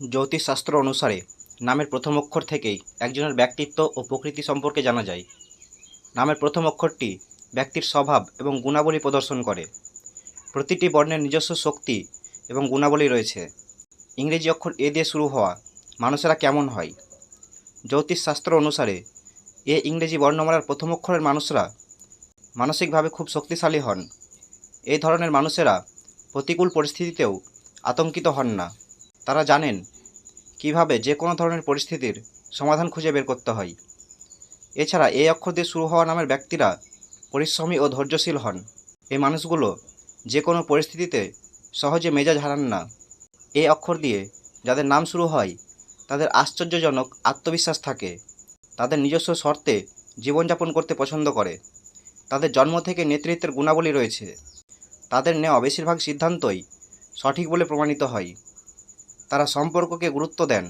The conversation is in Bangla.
জ্যোতিষশাস্ত্র অনুসারে নামের প্রথম অক্ষর থেকেই একজনের ব্যক্তিত্ব ও প্রকৃতি সম্পর্কে জানা যায়। নামের প্রথম অক্ষরটি ব্যক্তির স্বভাব এবং গুণাবলী প্রদর্শন করে। প্রতিটি বর্ণের নিজস্ব শক্তি এবং গুণাবলী রয়েছে। ইংরেজি অক্ষর এ দিয়ে শুরু হওয়া মানুষেরা কেমন হয়? জ্যোতিষশাস্ত্র অনুসারে এ ইংরেজি বর্ণমালার প্রথম অক্ষরের মানুষরা মানসিকভাবে খুব শক্তিশালী হন। এই ধরনের মানুষেরা প্রতিকূল পরিস্থিতিতেও আতঙ্কিত হন না। তারা জানেন কীভাবে যে কোনো ধরনের পরিস্থিতির সমাধান খুঁজে বের করতে হয়। এছাড়া এই অক্ষর দিয়ে শুরু হওয়া নামের ব্যক্তিরা পরিশ্রমী ও ধৈর্যশীল হন। এই মানুষগুলো যে কোনো পরিস্থিতিতে সহজে মেজাজ হারান না। এই অক্ষর দিয়ে যাদের নাম শুরু হয়, তাদের আশ্চর্যজনক আত্মবিশ্বাস থাকে। তাদের নিজস্ব শর্তে জীবনযাপন করতে পছন্দ করে। তাদের জন্ম থেকে নেতৃত্বের গুণাবলী রয়েছে। তাদের নেওয়া বেশিরভাগ সিদ্ধান্তই সঠিক বলে প্রমাণিত হয়। তারা সম্পর্ককে গুরুত্ব দেন।